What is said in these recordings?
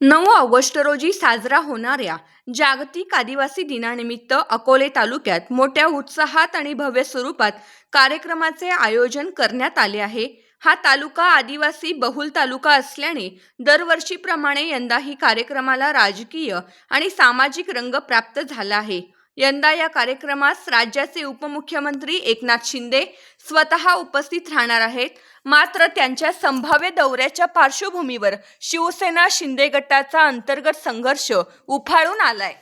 नऊ ऑगस्ट रोजी साजरा होणाऱ्या जागतिक आदिवासी दिनानिमित्त अकोले तालुक्यात मोठ्या उत्साहात आणि भव्य स्वरूपात कार्यक्रमाचे आयोजन करण्यात आले आहे. हा तालुका आदिवासी बहुल तालुका असल्याने दरवर्षीप्रमाणे यंदाही कार्यक्रमाला राजकीय आणि सामाजिक रंग प्राप्त झाला आहे. यंदा या कार्यक्रमास राज्याचे उपमुख्यमंत्री एकनाथ शिंदे स्वतः उपस्थित राहणार आहेत. मात्र त्यांच्या संभाव्य दौऱ्याच्या पार्श्वभूमीवर शिवसेना शिंदे गटाचा अंतर्गत संघर्ष उफाळून आलाय.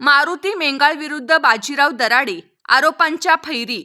मारुती मेंगाळ विरुद्ध बाजीराव दराडे आरोपांच्या फैरी.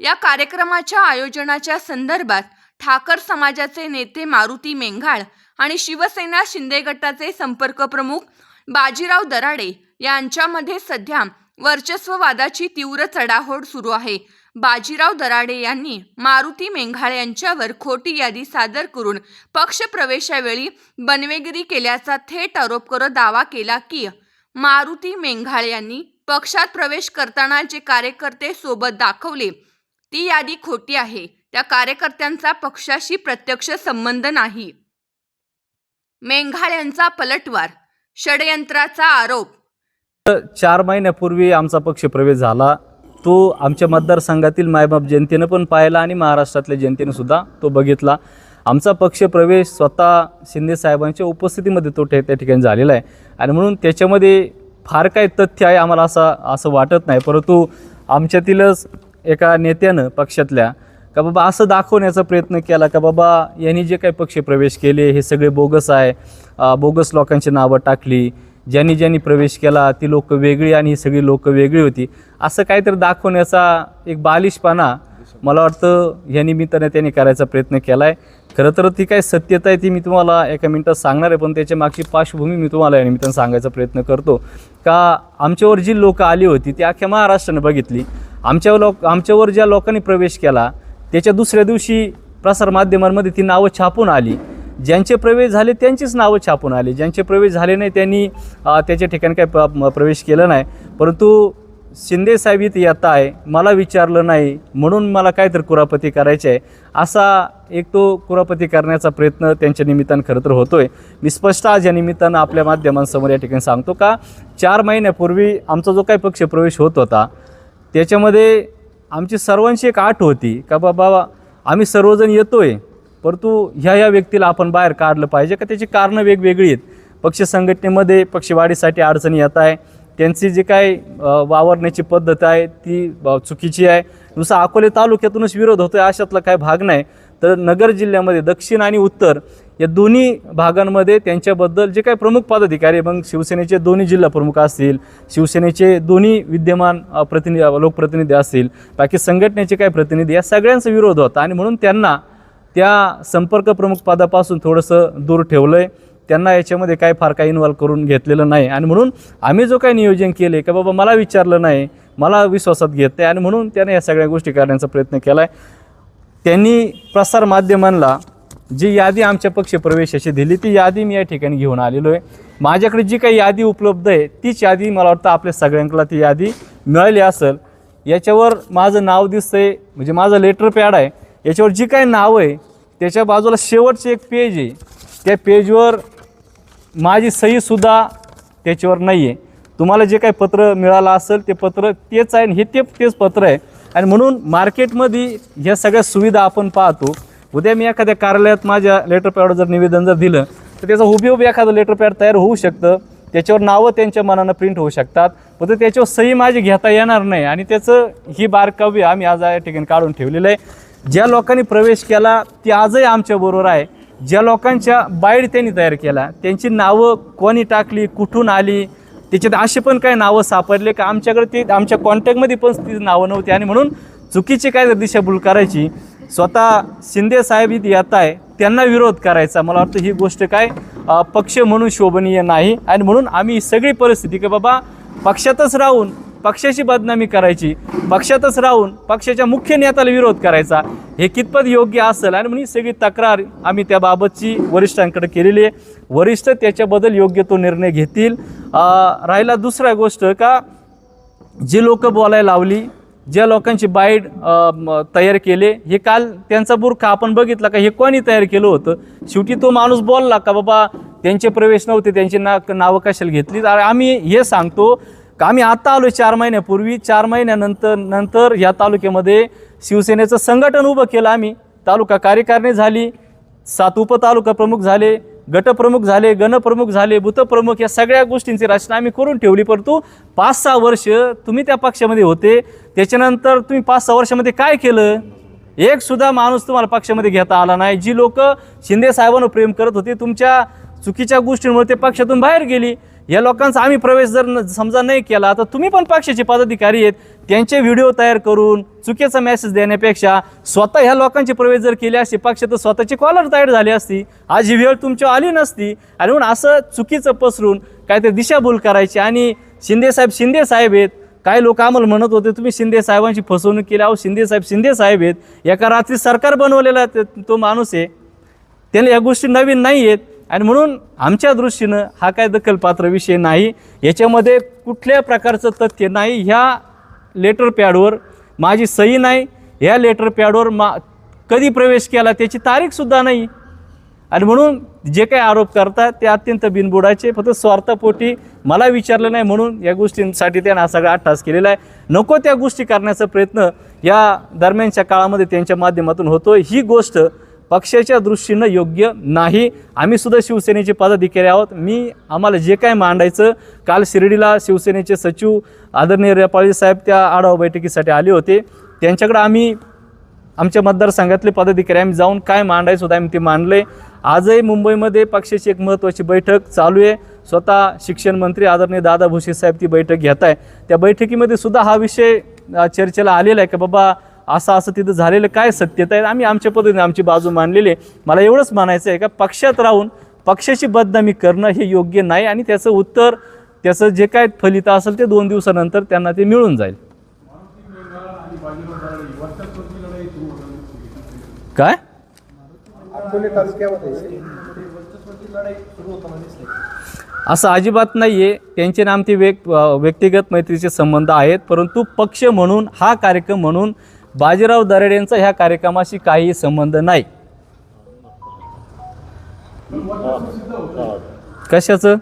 या कार्यक्रमाच्या आयोजनाच्या संदर्भात ठाकर समाजाचे नेते मारुती मेंघाळ आणि शिवसेना शिंदे गटाचे संपर्क प्रमुख बाजीराव दराडे यांच्यामध्ये सध्या वर्चस्ववादाची तीव्र चढाओढ सुरू आहे. बाजीराव दराडे यांनी मारुती मेंघाळ यांच्यावर खोटी यादी सादर करून पक्ष प्रवेशावेळी बनवेगिरी केल्याचा थेट आरोप करत दावा केला की मारुती मेंघाळ यांनी पक्षात प्रवेश करताना जे कार्यकर्ते सोबत दाखवले ती यादी खोटी आहे. त्या कार्यकर्त्यांचा पक्षाशी प्रत्यक्ष संबंध नाही. मेंघाळ्यांचा पलटवार षडयंत्राचा आरोप. चार महिन्यापूर्वी आमचा पक्ष प्रवेश झाला. तो आमच्या मतदारसंघातील मायबाप जनतेनं पण पाहिला आणि महाराष्ट्रातल्या जनतेनं सुद्धा तो बघितला. आमचा पक्ष प्रवेश स्वतः शिंदे साहेबांच्या उपस्थितीमध्ये तो त्या त्या ठिकाणी झालेला आहे. आणि म्हणून त्याच्यामध्ये फार काही तथ्य आहे आम्हाला असा असं वाटत नाही. परंतु आमच्यातीलच एका नेत्यानं पक्षातल्या का बाबा असं दाखवण्याचा प्रयत्न केला का बाबा यांनी जे काही पक्ष प्रवेश केले हे सगळे बोगस आहे. बोगस लोकांची नावं टाकली. ज्यांनी ज्यांनी प्रवेश केला ती लोक वेगळी आणि ही सगळी लोक वेगळी होती. असं काहीतरी दाखवण्याचा एक बालिशपणा मला वाटतं या निमित्ताने त्यांनी करायचा प्रयत्न केला आहे खरं तर ती काय सत्यता आहे ती मी तुम्हाला एका मिनटात सांगणार आहे पण त्याच्या मागची पार्श्वभूमी मी तुम्हाला या निमित्तानं सांगायचा प्रयत्न करतो. का आमच्यावर जी लोक आली होती ती अख्ख्या महाराष्ट्रानं बघितली. आमच्या लोक आमच्यावर ज्या लोकांनी प्रवेश केला त्याच्या दुसऱ्या दिवशी प्रसारमाध्यमांमध्ये ती नावं छापून आली. ज्यांचे प्रवेश झाले त्यांचीच नावं छापून आली. ज्यांचे प्रवेश झाले नाही त्यांनी त्याच्या ठिकाणी काय प- प्रवेश केला नाही. परंतु शिंदे साहेब इथे येत आहे मला विचारलं नाही म्हणून मला काय तर कुरापती करायची आहे असा एक तो कुरापती करण्याचा प्रयत्न त्यांच्या निमित्तानं खरं तर होतो आहे मी स्पष्ट आज या निमित्तानं आपल्या माध्यमांसमोर या ठिकाणी सांगतो का चार महिन्यापूर्वी आमचा जो काही पक्ष प्रवेश होत होता त्याच्यामध्ये आमची सर्वांची एक आठ होती का बाबा आम्ही सर्वजण येतो आहे परंतु ह्या ह्या व्यक्तीला आपण बाहेर काढलं पाहिजे का? त्याची कारणं वेगवेगळी आहेत. पक्ष संघटनेमध्ये पक्षवाढीसाठी अडचणी येत आहे. त्यांची जी काय वावरण्याची पद्धत आहे ती चुकीची आहे. नुसतं अकोले तालुक्यातूनच विरोध होतो आहे अशातला काय भाग नाही. तर नगर जिल्ह्यामध्ये दक्षिण आणि उत्तर या दोन्ही भागांमध्ये त्यांच्याबद्दल जे काही प्रमुख पदाधिकारी मग शिवसेनेचे दोन्ही जिल्हा प्रमुख असतील शिवसेनेचे दोन्ही विद्यमान प्रतिनिधी लोकप्रतिनिधी असतील बाकी संघटनेचे काही प्रतिनिधी या सगळ्यांचा विरोध होता आणि म्हणून त्यांना त्या संपर्क प्रमुख पदापासून थोडंसं दूर ठेवलं आहे त्यांना याच्यामध्ये काय फार काही इन्व्हॉल्व करून घेतलेलं नाही. आणि म्हणून आम्ही जो काही नियोजन केले का बाबा मला विचारलं नाही मला विश्वासात घेत नाही आणि म्हणून त्याने या सगळ्या गोष्टी करण्याचा प्रयत्न केला आहे त्यांनी प्रसार माध्यमांना जी यादी आमच्या पक्षप्रवेशाची दिली ती यादी मी या ठिकाणी घेऊन आलेलो आहे. माझ्याकडे जी काही यादी उपलब्ध आहे तीच यादी मला वाटतं आपल्या सगळ्यांकडला ती यादी मिळाली असेल. याच्यावर माझं नाव दिसतंय म्हणजे माझं लेटर पॅड आहे. याच्यावर जी काय नाव आहे त्याच्या बाजूला शेवटचं एक पेज आहे. त्या पेजवर माझी सहीसुद्धा त्याच्यावर नाही आहे तुम्हाला जे काही पत्र मिळालं असेल ते पत्र तेच आहे आणि हे ते तेच पत्र आहे. आणि म्हणून मार्केटमध्ये ह्या सगळ्या सुविधा आपण पाहतो. उद्या मी एखाद्या कार्यालयात माझ्या लेटर पॅडवर जर निवेदन जर दिलं तर त्याचं हुबेहूब एखादं लेटर पॅड तयार होऊ शकतं. त्याच्यावर नावं त्यांच्या मनानं प्रिंट होऊ शकतात. पण त्याच्यावर सही माझी घेता येणार नाही आणि त्याचं ही बारकाव्य आम्ही आज या ठिकाणी काढून ठेवलेलं आहे. ज्या लोकांनी प्रवेश केला ते आजही आमच्याबरोबर आहे. ज्या लोकांच्या बाईड त्यांनी तयार केला त्यांची नावं कोणी टाकली कुठून आली त्याच्यात असे पण काही नावं सापडले का आमच्याकडे ते आमच्या कॉन्टॅक्टमध्ये पण ती नावं नव्हती. आणि म्हणून चुकीची काय जर दिशाभूल करायची स्वतः शिंदे साहेब इथे येत आहे त्यांना विरोध करायचा. मला वाटतं ही गोष्ट काय पक्ष म्हणून शोभनीय नाही. आणि म्हणून आम्ही सगळी परिस्थिती की बाबा पक्षातच राहून पक्षाची बदनामी करायची पक्षातच राहून पक्षाच्या मुख्य नेत्याला विरोध करायचा हे कितपत योग्य असेल? आणि म्हणून सगळी तक्रार आम्ही त्याबाबतची वरिष्ठांकडे केलेली आहे. वरिष्ठ त्याच्याबद्दल योग्य तो निर्णय घेतील. राहिला दुसरा गोष्ट का जी लोकं बोलायला लावली ज्या लोकांची बाईड तयार केले हे काल त्यांचा बुरखा आपण बघितला का हे कोणी तयार केलं होतं? शेवटी तो माणूस बोलला का बाबा त्यांचे प्रवेश नव्हते त्यांची ना नावं कशाला घेतली? तर आम्ही हे सांगतो का आम्ही आत्ता आलो चार महिन्यापूर्वी चार महिन्यानंतर नंतर या तालुक्यामध्ये शिवसेनेचं संघटन उभं केलं आम्ही. तालुका कार्यकारिणी झाली सात उपतालुका प्रमुख झाले गटप्रमुख झाले गणप्रमुख झाले बुथप्रमुख या सगळ्या गोष्टींची रचना आम्ही करून ठेवली. परंतु पाच सहा वर्ष तुम्ही त्या पक्षामध्ये होते. त्याच्यानंतर तुम्ही पाच सहा वर्षामध्ये काय केलं? एक सुद्धा माणूस तुम्हाला पक्षामध्ये घेता आला नाही. जी लोक शिंदे साहेबांवर प्रेम करत होते तुमच्या चुकीच्या गोष्टींमुळे ते पक्षातून बाहेर गेली. या लोकांचा आम्ही प्रवेश जर न- समजा नाही केला तर तुम्ही पण पक्षाचे पदाधिकारी आहेत त्यांचे व्हिडिओ तयार करून चुकीचा मेसेज देण्यापेक्षा स्वतः ह्या लोकांचे प्रवेश जर केले असते पक्ष तर स्वतःची कॉलर तयार झाली असती. आज ही वेळ तुमच्यावर आली नसती. आणि म्हणून असं चुकीचं पसरून काहीतरी दिशाभूल करायची. आणि शिंदे साहेब शिंदे साहेब आहेत. काही लोक आम्हाला म्हणत होते तुम्ही शिंदे साहेबांची फसवणूक केली अहो शिंदे साहेब शिंदे साहेब आहेत. एका रात्री सरकार बनवलेला तो माणूस आहे. त्याला या गोष्टी नवीन नाही आहेत आणि म्हणून आमच्या दृष्टीनं हा काय दखलपात्र विषय नाही. याच्यामध्ये कुठल्या प्रकारचं तथ्य नाही ह्या लेटर पॅडवर माझी सही नाही. ह्या लेटर पॅडवर मा कधी प्रवेश केला त्याची तारीखसुद्धा नाही. आणि म्हणून जे काही आरोप करतात ते अत्यंत बिनबुडाचे फक्त स्वार्थपोटी मला विचारलं नाही म्हणून या गोष्टींसाठी त्यांना हा सगळा अट्टास केलेला आहे. नको त्या गोष्टी करण्याचा प्रयत्न या दरम्यानच्या काळामध्ये त्यांच्या माध्यमातून होतो ही गोष्ट पक्षाच्या दृष्टीनं योग्य नाही. आम्ही सुद्धा शिवसेनेचे पदाधिकारी आहोत. मी आम्हाला जे काय मांडायचं काल शिर्डीला शिवसेनेचे सचिव आदरणीय रेपाळी साहेब त्या आढावा बैठकीसाठी आले होते. त्यांच्याकडे आम्ही आमच्या मतदारसंघातले पदाधिकारी आम्ही जाऊन काय मांडायचं होतं आम्ही ते मांडले. आजही मुंबईमध्ये पक्षाची एक महत्त्वाची बैठक चालू आहे. स्वतः शिक्षण मंत्री आदरणीय दादा भुसे साहेब ती बैठक घेत आहे त्या बैठकीमध्ये सुद्धा हा विषय चर्चेला आलेला आहे की बाबा असं असं तिथं झालेलं काय सत्यता आहे आम्ही आमच्या पद्धतीने आमची बाजू मांडलेली आहे. मला एवढंच म्हणायचं आहे का पक्षात राहून पक्षाची बदनामी करणं हे योग्य नाही आणि त्याचं उत्तर त्याचं जे काय फलित असेल ते दोन दिवसानंतर त्यांना ते मिळून जाईल. काय? असं अजिबात नाही आहे त्यांचे आणि आमचे व्यक् व्यक्तिगत मैत्रीचे संबंध आहेत परंतु पक्ष म्हणून हा कार्यक्रम म्हणून बाजीराव दरेड यांचा ह्या कार्यक्रमाशी काही संबंध नाही. कशाचं?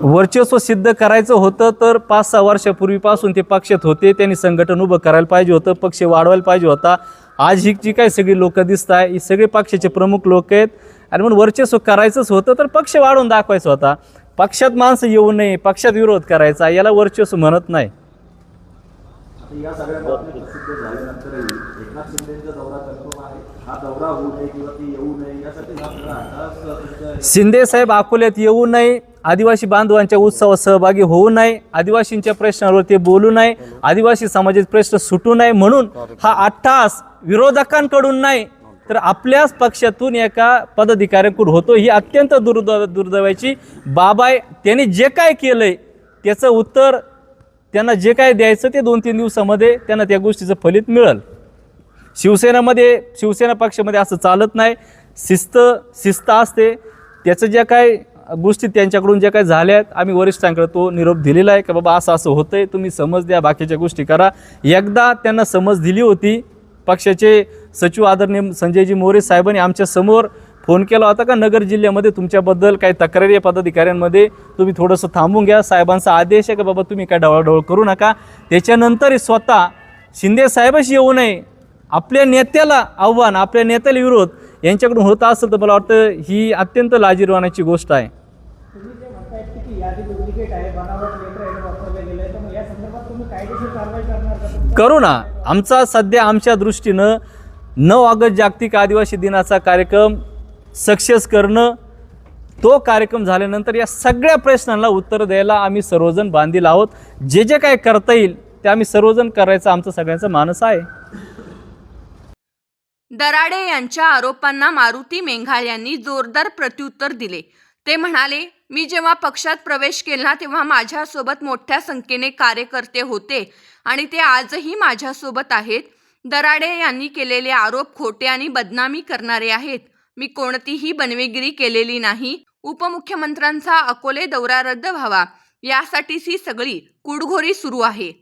वर्चस्व सिद्ध करायचं होतं तर पाच सहा वर्षापूर्वीपासून ते पक्षात होते. त्यांनी संघटन उभं करायला पाहिजे होतं पक्ष वाढवायला पाहिजे होता. आज ही जी काही सगळी लोक दिसत आहे ही सगळे पक्षाचे प्रमुख लोक आहेत. आणि म्हणून वर्चस्व करायचंच होतं तर पक्ष वाढवून दाखवायचा होता. पक्षात माणसं येऊ नये पक्षात विरोध करायचा याला वर्चस्व म्हणत नाही. आता या सगळ्या बातम्या प्रसिद्ध झाल्यानंतरही एकनाथ शिंदेचा दौरा कन्फर्म आहे. हा दौरा होऊ नये किंवा ती येऊ नये यासाठी हा सगळा अट्टाहास तुमच्या शिंदे साहेब अकोल्यात येऊ नये आदिवासी बांधवांच्या उत्सवात सहभागी होऊ नये आदिवासींच्या प्रश्नावर ते बोलू नये आदिवासी समाजाचे प्रश्न सुटू नये म्हणून हा अट्टास विरोधकांकडून नाही तर आपल्याच पक्षातून एका पदाधिकाऱ्याकडून होतो. ही अत्यंत दुर्द दुर्दैवाची बाब आहे. त्यांनी जे काय केलं आहे त्याचं उत्तर त्यांना जे काय द्यायचं ते दोन तीन दिवसामध्ये त्यांना त्या गोष्टीचं फलित मिळेल. शिवसेनामध्ये शिवसेना पक्षामध्ये असं चालत नाही. शिस्त शिस्त असते. त्याचं ज्या काय गोष्टी त्यांच्याकडून ज्या काय झाल्या आहेत आम्ही वरिष्ठांकडे तो निरोप दिलेला आहे की बाबा असं असं होतं आहे तुम्ही समज द्या बाकीच्या गोष्टी करा. एकदा त्यांना समज दिली होती पक्षाचे सचिव आदरणीय संजयजी मोरे साहेबांनी आमच्यासमोर फोन केला होता का नगर जिल्ह्यामध्ये तुमच्याबद्दल काही तक्रारी आहे पदाधिकाऱ्यांमध्ये तुम्ही थोडंसं थांबून घ्या. साहेबांचा आदेश आहे का बाबा तुम्ही काय ढवळाढवळ करू नका. त्याच्यानंतरही स्वतः शिंदे साहेबच येऊ नये. आपल्या नेत्याला आव्हान आपल्या नेत्याला विरोध यांच्याकडून होत असेल तर मला वाटतं ही अत्यंत लाजीरवाण्याची गोष्ट आहे. करू ना. आमचा सध्या आमच्या दृष्टीनं नऊ ऑगस्ट जागतिक आदिवासी दिनाचा कार्यक्रम सक्सेस करणं तो कार्यक्रम झाल्यानंतर या सगळ्या प्रश्नांना उत्तर द्यायला आम्ही सर्वजण बांधील आहोत. जे जे काय करता येईल ते आम्ही सर्वजण करायचं आमचं सगळ्यांचं मानस आहे. दराडे यांच्या आरोपांना मारुती मेंघाळ यांनी जोरदार प्रत्युत्तर दिले. ते म्हणाले मी जेव्हा पक्षात प्रवेश केला तेव्हा माझ्यासोबत मोठ्या संख्येने कार्यकर्ते होते आणि ते आजही माझ्यासोबत आहेत. दराडे यांनी केलेले आरोप खोटे आणि बदनामी करणारे आहेत. मी कोणतीही बनवेगिरी केलेली नाही. उपमुख्यमंत्र्यांचा अकोले दौरा रद्द व्हावा. यासाठीच ही सगळी कुडघोरी सुरू आहे.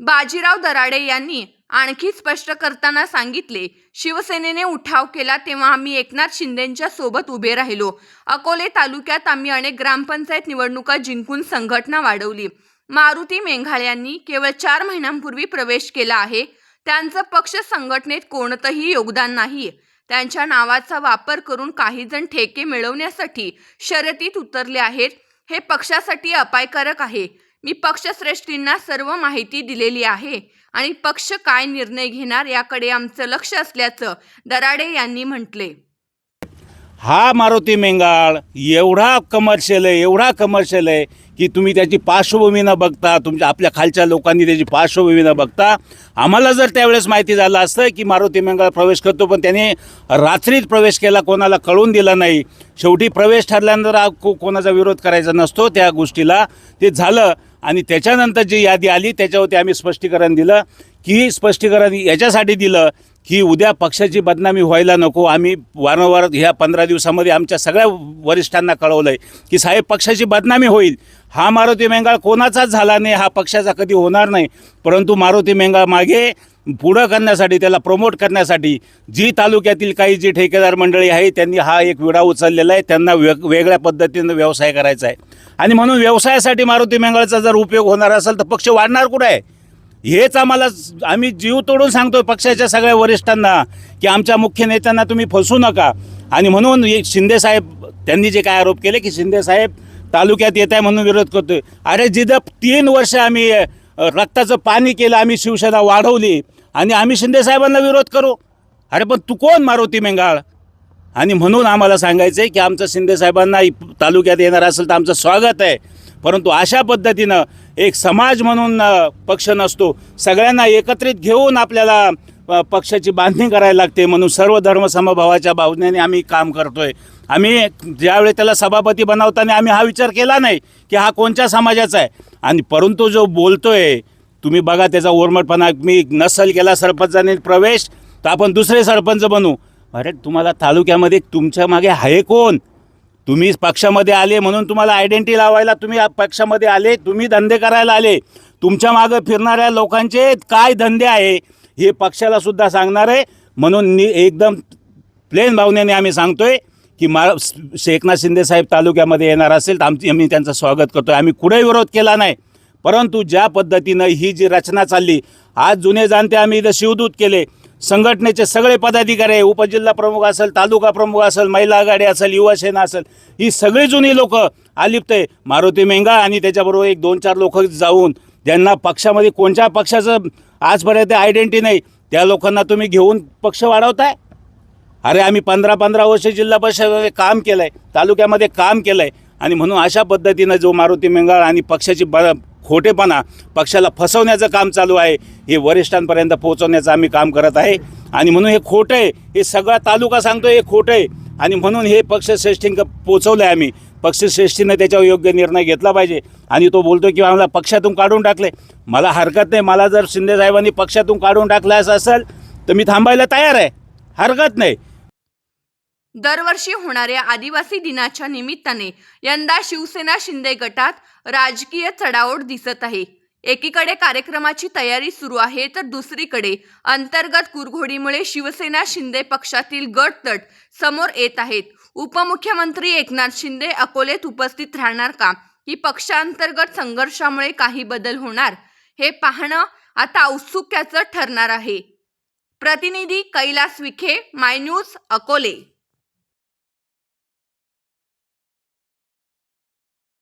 बाजीराव दराडे यांनी आणखी स्पष्ट करताना सांगितले शिवसेनेने उठाव केला तेव्हा आम्ही एकनाथ शिंदेच्या सोबत उभे राहिलो. अकोले तालुक्यात आम्ही अनेक ग्रामपंचायत निवडणुका जिंकून संघटना वाढवली. मारुती मेंघाळ यांनी केवळ चार महिन्यांपूर्वी प्रवेश केला आहे. त्यांचं पक्ष संघटनेत कोणतंही योगदान नाही. त्यांच्या नावाचा वापर करून काही जण ठेके मिळवण्यासाठी शर्यतीत उतरले आहेत. हे पक्षासाठी अपायकारक आहे. मी पक्षश्रेष्ठींना सर्व माहिती दिलेली आहे. आणि पक्ष काय निर्णय घेणार याकडे आमचं लक्ष असल्याचं दराडे यांनी म्हटले. हा मारुती मेंगाळ एवढा कमर्शियल आहे एवढा कमर्शियल आहे की तुम्ही त्याची पार्श्वभूमी न बघता तुमच्या आपल्या खालच्या लोकांनी त्याची पार्श्वभूमी न बघता आम्हाला जर त्यावेळेस माहिती झालं असतं की मारुती मेंगाळ प्रवेश करतो पण त्याने रात्रीच प्रवेश केला कोणाला कळून दिलं नाही. शेवटी प्रवेश ठरल्यानंतर को कोणाचा विरोध करायचा नसतो त्या गोष्टीला. ते झालं आणि त्याच्यानंतर जी यादी आली त्याच्यावरती आम्ही स्पष्टीकरण दिलं. की स्पष्टीकरण याच्यासाठी दिलं की उद्या पक्षाची बदनामी व्हायला नको. आम्ही वारंवार ह्या पंधरा दिवसामध्ये आमच्या सगळ्या वरिष्ठांना कळवलं आहे की साहेब पक्षाची बदनामी होईल. हा मारुती मेंगाळ कोणाचाच झाला नाही हा पक्षाचा कधी होणार नाही. परंतु मारुती मेंगाळ मागे पुढं करण्यासाठी त्याला प्रमोट करण्यासाठी जी तालुक्यातील काही जी ठेकेदार मंडळी आहे त्यांनी हा एक विडा उचललेला आहे. त्यांना वेग वेगळ्या पद्धतीनं व्यवसाय करायचा आहे. आणि म्हणून व्यवसायासाठी मारुती मेंगाळचा जर उपयोग होणार असेल तर पक्ष वाढणार कुठं आहे? हेच आम्हाला आम्ही जीव तोडून सांगतो पक्षाच्या सगळ्या वरिष्ठांना की आमच्या मुख्य नेत्यांना तुम्ही फसू नका. आणि म्हणून शिंदे शिंदेसाहेब त्यांनी जे काय आरोप केले की शिंदेसाहेब तालुक्यात येत आहे म्हणून विरोध करतोय. अरे जिथं तीन वर्ष आम्ही रक्ताचं पाणी केलं आम्ही शिवसेना वाढवली आणि आम्ही शिंदेसाहेबांना विरोध करू. अरे पण तू कोण मारुती मेंगाळ? आणि म्हणून आम्हाला सांगायचं आहे की आमचं शिंदेसाहेबांना तालुक्यात येणार असेल तर आमचं स्वागत आहे. परंतु अशा पद्धतीनं एक समाज म्हणून पक्ष नसतो. सगळ्यांना एकत्रित घेऊन आपल्याला पक्षाची बांधणी करायला लागते. म्हणून सर्व धर्म समभावाच्या भावनेने आम्ही काम करतोय. आम्ही ज्यावेळी त्याला सभापती बनवताना आम्ही हा विचार केला नाही की हा कोणत्या समाजाचा आहे? आणि परंतु जो बोलतोय तुम्ही बघा त्याचा ओरमटपणा मी नसल केला सरपंचाने प्रवेश तर आपण दुसरे सरपंच बनू. अरे तुम्हाला तालुक्यामध्ये तुमच्या मागे आहे कोण? तुम्ही पक्षामध्ये आले म्हणून तुम्हाला आयडेंटिटी लावायला तुम्ही पक्षामध्ये आले तुम्ही धंदे करायला आले. तुमच्या मागं फिरणाऱ्या लोकांचे काय धंदे आहे हे पक्षाला सुद्धा सांगणार आहे. म्हणून नि एकदम प्लेन भावनेने आम्ही सांगतोय की मा एकनाथ शिंदे साहेब तालुक्यामध्ये येणार असेल तर आमची आम्ही त्यांचं स्वागत करतो आहे आम्ही कुठेही विरोध केला नाही. परंतु ज्या पद्धतीनं ही जी रचना चालली आज जुने जाणते आम्ही इथं शिवदूत केले. संघटनेचे सगळे पदाधिकारी आहे. उपजिल्हा प्रमुख असेल तालुका प्रमुख असेल महिला आघाडी असेल युवासेना असेल ही सगळी जुनी लोक आलिप्त आहे. मारुती मेंगा आणि त्याच्याबरोबर एक दोन चार लोक जाऊन ज्यांना पक्षामध्ये कोणत्या पक्षाचं आजपर्यंत आयडेंटिटी नाही त्या लोकांना तुम्ही घेऊन पक्ष वाढवताय? अरे आम्ही पंधरा पंधरा वर्ष जिल्हा परिषदेमध्ये काम केलं आहे तालुक्यामध्ये काम केलं आहे आणि म्हणून अशा पद्धतीनं जो मारुती मेंगाळ आणि पक्षाची ब खोटेपणा पक्षाला फसवण्याचं काम चालू आहे. हे वरिष्ठांपर्यंत पोहोचवण्याचं आम्ही काम करत आहे. आणि म्हणून हे खोटं आहे. हे सगळा तालुका सांगतो हे खोटं आहे. आणि म्हणून हे पक्षश्रेष्ठींक पोचवलं आहे आम्ही. पक्षश्रेष्ठीनं त्याच्यावर योग्य निर्णय घेतला पाहिजे. आणि तो बोलतो की आम्हाला पक्षातून काढून टाकले मला हरकत नाही. मला जर शिंदेसाहेबांनी पक्षातून काढून टाकलं असं असेल तर मी थांबायला तयार आहे. हरकत नाही. दरवर्षी होणाऱ्या आदिवासी दिनाच्या निमित्ताने यंदा शिवसेना शिंदे गटात राजकीय चढाओढ दिसत आहे. एकीकडे कार्यक्रमाची तयारी सुरू आहे तर दुसरीकडे अंतर्गत कुरघोडीमुळे शिवसेना शिंदे पक्षातील गटतट समोर येत आहेत. उपमुख्यमंत्री एकनाथ शिंदे अकोलेत उपस्थित राहणार का? की पक्षांतर्गत संघर्षामुळे काही बदल होणार? हे पाहणं आता औत्सुक्याचं ठरणार आहे. प्रतिनिधी कैलास विखे माय न्यूज अकोले.